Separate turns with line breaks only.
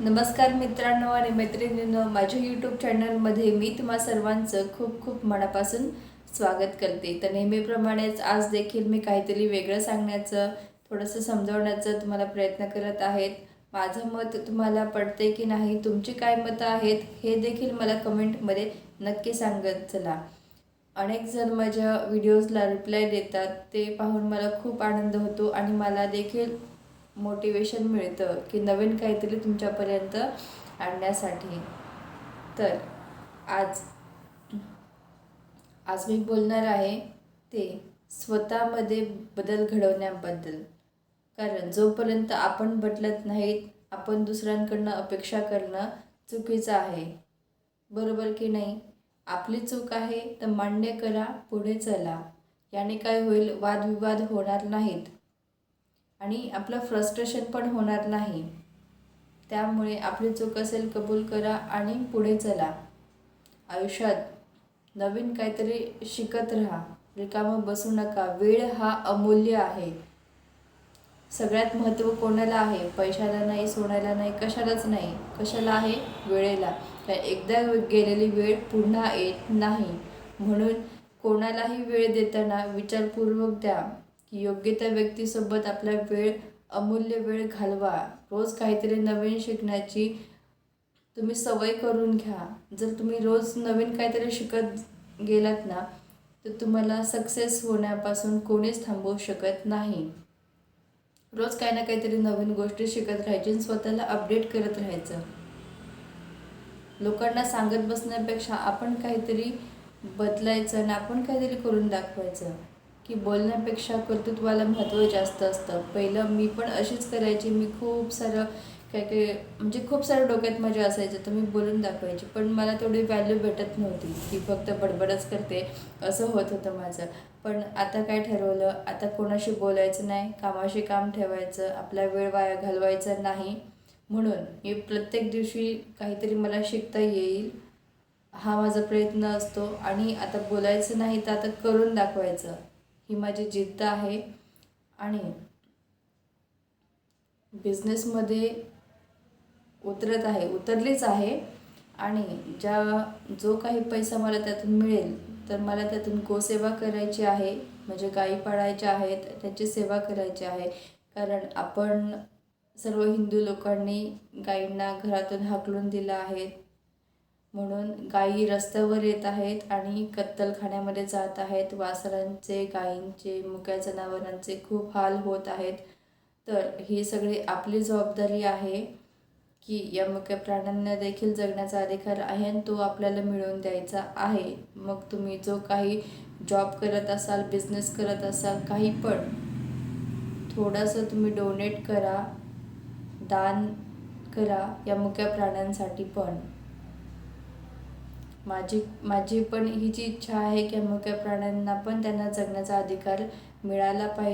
नमस्कार मित्रांनो आणि मैत्रिणींनो माझ्या यूट्यूब चॅनलमध्ये मी तुम्हा सर्वांचं खूप खूप मनापासून स्वागत करते. तर नेहमीप्रमाणेच आज देखील मी काहीतरी वेगळं सांगण्याचं थोडंसं समजवण्याचं तुम्हाला प्रयत्न करत आहेत. माझं मत तुम्हाला पडते की नाही तुमची काय मतं आहेत हे देखील मला कमेंटमध्ये नक्की सांगत चला. अनेक जण माझ्या व्हिडिओजला रिप्लाय देतात ते पाहून मला खूप आनंद होतो आणि मला देखील मोटिवेशन मिळतं की नवीन काहीतरी तुमच्यापर्यंत आणण्यासाठी. तर आज आज मी बोलणार आहे ते स्वतःमध्ये बदल घडवण्याबद्दल. कारण जोपर्यंत आपण बदलत नाहीत आपण दुसऱ्यांकडनं अपेक्षा करणं चुकीचं आहे. बरोबर की नाही? आपली चूक आहे तर मान्य करा पुढे चला. याने काय होईल? वादविवाद होणार नाहीत. आणि आपलं फ्रस्ट्रेशन पण होणार नाही. त्यामुळे आपली चूक असेल कबूल करा आणि पुढे चला. आयुष्यात नवीन काहीतरी शिकत राहा. रिकामं बसू नका. वेळ हा अमूल्य आहे. सगळ्यात महत्त्व कोणाला आहे? पैशाला नाही सोन्याला नाही कशालाच नाही. कशाला आहे? वेळेला. कारण एकदा गेलेली वेळ पुन्हा येत नाही. म्हणून कोणालाही वेळ देताना विचारपूर्वक द्या. की योग्य त्या व्यक्तीसोबत आपला वेळ अमूल्य वेळ घालवा. रोज काहीतरी नवीन शिकण्याची तुम्ही सवय करून घ्या. जर तुम्ही रोज नवीन काहीतरी शिकत गेलात ना तर तुम्हाला सक्सेस होण्यापासून कोणीच थांबवू शकत नाही. रोज काही ना काहीतरी नवीन गोष्टी शिकत राहायची आणि स्वतःला अपडेट करत राहायचं. लोकांना सांगत बसण्यापेक्षा आपण काहीतरी बदलायचं आणि आपण काहीतरी करून दाखवायचं. की बोलण्यापेक्षा कर्तृत्वाला महत्त्व जास्त असतं. पहिलं मी पण अशीच करायची. मी खूप सारं काय काय म्हणजे खूप सारं डोक्यात माझ्या असायचं तर मी बोलून दाखवायची. पण मला तेवढी व्हॅल्यू भेटत नव्हती की फक्त बडबडच करते असं होत होतं माझं. पण आता काय ठरवलं? आता कोणाशी बोलायचं नाही कामाशी काम ठेवायचं आपला वेळ वाया घालवायचा नाही. म्हणून मी प्रत्येक दिवशी काहीतरी मला शिकता येईल हा माझा प्रयत्न असतो. आणि आता बोलायचं नाही तर आता करून दाखवायचं. ही माझी जिद्द आहे. आणि बिझनेसमध्ये उतरत आहे उतरलीच आहे. आणि ज्या जो काही पैसा मला त्यातून मिळेल तर मला त्यातून गोसेवा करायची आहे. म्हणजे गायी पाळायच्या आहेत त्याची सेवा करायची आहे. कारण आपण सर्व हिंदू लोकांनी गायींना घरातून हाकलून दिलं आहे. म्हणून गायी रस्त्यावर येत आहेत आणि कत्तलखान्यामध्ये जात आहेत. वासरांचे गायींचे मुक्या जनावरांचे खूप हाल होत आहेत. तर ही सगळी आपली जबाबदारी आहे की या मुक्या प्राण्यांना देखील जगण्याचा अधिकार आहे आणि तो आपल्याला मिळवून द्यायचा आहे. मग तुम्ही जो काही जॉब करत असाल बिझनेस करत असाल काही पण थोडंसं तुम्ही डोनेट करा दान करा या मुक्या प्राण्यांसाठी पण. माझी माझी पण ही जी इच्छा आहे की मुक्या प्राण्यांना पण त्यांना जगण्याचा अधिकार मिळाला पाहिजे.